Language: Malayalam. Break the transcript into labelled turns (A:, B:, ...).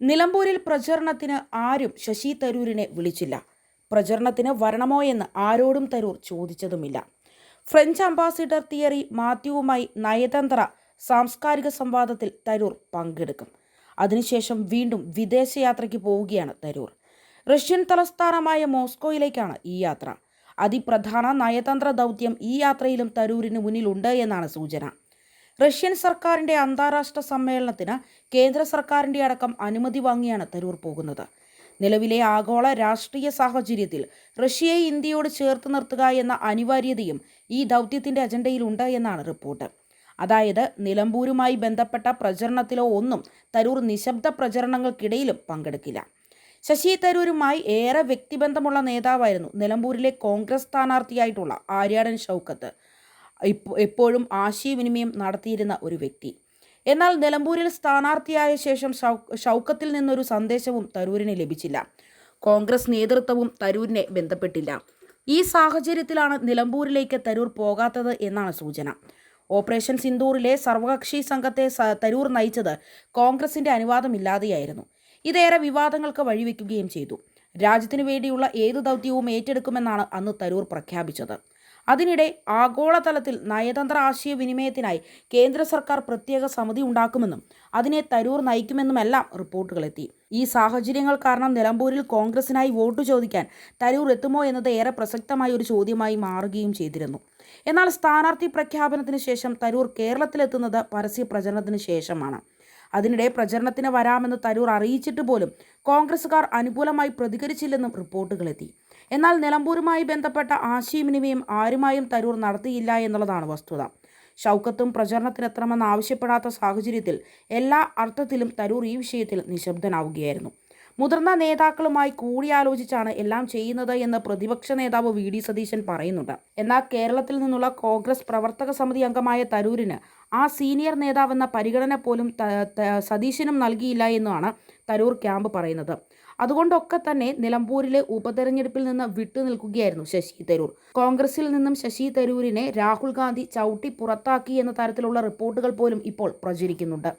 A: നിലമ്പൂരിൽ പ്രചരണത്തിന് ആരും ശശി തരൂരിനെ വിളിച്ചില്ല. പ്രചരണത്തിന് വരണമോ എന്ന് ആരോടും തരൂർ ചോദിച്ചതുമില്ല. ഫ്രഞ്ച് അംബാസിഡർ തിയറി മാത്യുവുമായി നയതന്ത്ര സാംസ്കാരിക സംവാദത്തിൽ തരൂർ പങ്കെടുക്കും. അതിനുശേഷം വീണ്ടും വിദേശയാത്രയ്ക്ക് പോവുകയാണ് തരൂർ. റഷ്യൻ തലസ്ഥാനമായ മോസ്കോയിലേക്കാണ് ഈ യാത്ര. അതിപ്രധാന നയതന്ത്ര ദൗത്യം ഈ യാത്രയിലും തരൂരിന് മുന്നിലുണ്ട് എന്നാണ് സൂചന. റഷ്യൻ സർക്കാരിന്റെ അന്താരാഷ്ട്ര സമ്മേളനത്തിന് കേന്ദ്ര സർക്കാരിന്റെ അടക്കം അനുമതി വാങ്ങിയാണ് തരൂർ പോകുന്നത്. നിലവിലെ ആഗോള രാഷ്ട്രീയ സാഹചര്യത്തിൽ റഷ്യയെ ഇന്ത്യയോട് ചേർത്ത് നിർത്തുക എന്ന അനിവാര്യതയും ഈ ദൗത്യത്തിന്റെ അജണ്ടയിലുണ്ട് എന്നാണ് റിപ്പോർട്ട്. അതായത് നിലമ്പൂരുമായി ബന്ധപ്പെട്ട പ്രചരണത്തിലോ ഒന്നും തരൂർ നിശബ്ദ പ്രചരണങ്ങൾക്കിടയിലും പങ്കെടുക്കില്ല. ശശി തരൂരുമായി ഏറെ വ്യക്തിബന്ധമുള്ള നേതാവായിരുന്നു നിലമ്പൂരിലെ കോൺഗ്രസ് സ്ഥാനാർത്ഥിയായിട്ടുള്ള ആര്യാടൻ ഷൗക്കത്ത്. എപ്പോഴും ആശയവിനിമയം നടത്തിയിരുന്ന ഒരു വ്യക്തി. എന്നാൽ നിലമ്പൂരിൽ സ്ഥാനാർത്ഥിയായ ശേഷം ഷൗക്കത്തിൽ നിന്നൊരു സന്ദേശവും തരൂരിന് ലഭിച്ചില്ല. കോൺഗ്രസ് നേതൃത്വവും തരൂരിനെ ബന്ധപ്പെട്ടില്ല. ഈ സാഹചര്യത്തിലാണ് നിലമ്പൂരിലേക്ക് തരൂർ പോകാത്തത് എന്നാണ് സൂചന. ഓപ്പറേഷൻ സിന്ദൂറിലെ സർവകക്ഷി സംഘത്തെ തരൂർ നയിച്ചത് കോൺഗ്രസിന്റെ അനുവാദമില്ലാതെയായിരുന്നു. ഇതേറെ വിവാദങ്ങൾക്ക് വഴിവെക്കുകയും ചെയ്തു. രാജ്യത്തിനു വേണ്ടിയുള്ള ഏതു ദൗത്യവും ഏറ്റെടുക്കുമെന്നാണ് അന്ന് തരൂർ പ്രഖ്യാപിച്ചത്. അതിനിടെ ആഗോളതലത്തിൽ നയതന്ത്ര ആശയവിനിമയത്തിനായി കേന്ദ്ര സർക്കാർ പ്രത്യേക സമിതി ഉണ്ടാക്കുമെന്നും അതിനെ തരൂർ നയിക്കുമെന്നുമെല്ലാം റിപ്പോർട്ടുകളെത്തി. ഈ സാഹചര്യങ്ങൾ കാരണം നിലമ്പൂരിൽ കോൺഗ്രസിനായി വോട്ട് ചോദിക്കാൻ തരൂർ എത്തുമോ എന്നത് ഏറെ പ്രസക്തമായ ഒരു ചോദ്യമായി മാറുകയും ചെയ്തിരുന്നു. എന്നാൽ സ്ഥാനാർത്ഥി പ്രഖ്യാപനത്തിന് ശേഷം തരൂർ കേരളത്തിലെത്തുന്നത് പരസ്യ പ്രചരണത്തിന് ശേഷമാണ്. അതിനിടെ പ്രചരണത്തിന് വരാമെന്ന് തരൂർ അറിയിച്ചിട്ട് പോലും കോൺഗ്രസുകാർ അനുകൂലമായി പ്രതികരിച്ചില്ലെന്നും റിപ്പോർട്ടുകളെത്തി. എന്നാൽ നിലമ്പൂരുമായി ബന്ധപ്പെട്ട ആശയവിനിമയം ആരുമായും തരൂർ നടത്തിയില്ല എന്നുള്ളതാണ് വസ്തുത. ഷൗക്കത്തും പ്രചരണത്തിനെത്തണമെന്ന് ആവശ്യപ്പെടാത്ത സാഹചര്യത്തിൽ എല്ലാ അർത്ഥത്തിലും തരൂർ ഈ വിഷയത്തിൽ നിശബ്ദനാവുകയായിരുന്നു. മുതിർന്ന നേതാക്കളുമായി കൂടിയാലോചിച്ചാണ് എല്ലാം ചെയ്യുന്നത് എന്ന് പ്രതിപക്ഷ നേതാവ് വി ഡി സതീശൻ പറയുന്നുണ്ട്. എന്നാൽ കേരളത്തിൽ നിന്നുള്ള കോൺഗ്രസ് പ്രവർത്തക സമിതി അംഗമായ തരൂരിന് ആ സീനിയർ നേതാവെന്ന പരിഗണന പോലും സതീശനും നൽകിയില്ല എന്നാണ് തരൂർ ക്യാമ്പ് പറയുന്നത്. അതുകൊണ്ടൊക്കെ തന്നെ നിലമ്പൂരിലെ ഉപതെരഞ്ഞെടുപ്പിൽ നിന്ന് വിട്ടുനിൽക്കുകയായിരുന്നു ശശി തരൂർ. കോൺഗ്രസിൽ നിന്നും ശശി തരൂരിനെ രാഹുൽ ഗാന്ധി ചവിട്ടി പുറത്താക്കി എന്ന തരത്തിലുള്ള റിപ്പോർട്ടുകൾ പോലും ഇപ്പോൾ പ്രചരിക്കുന്നുണ്ട്.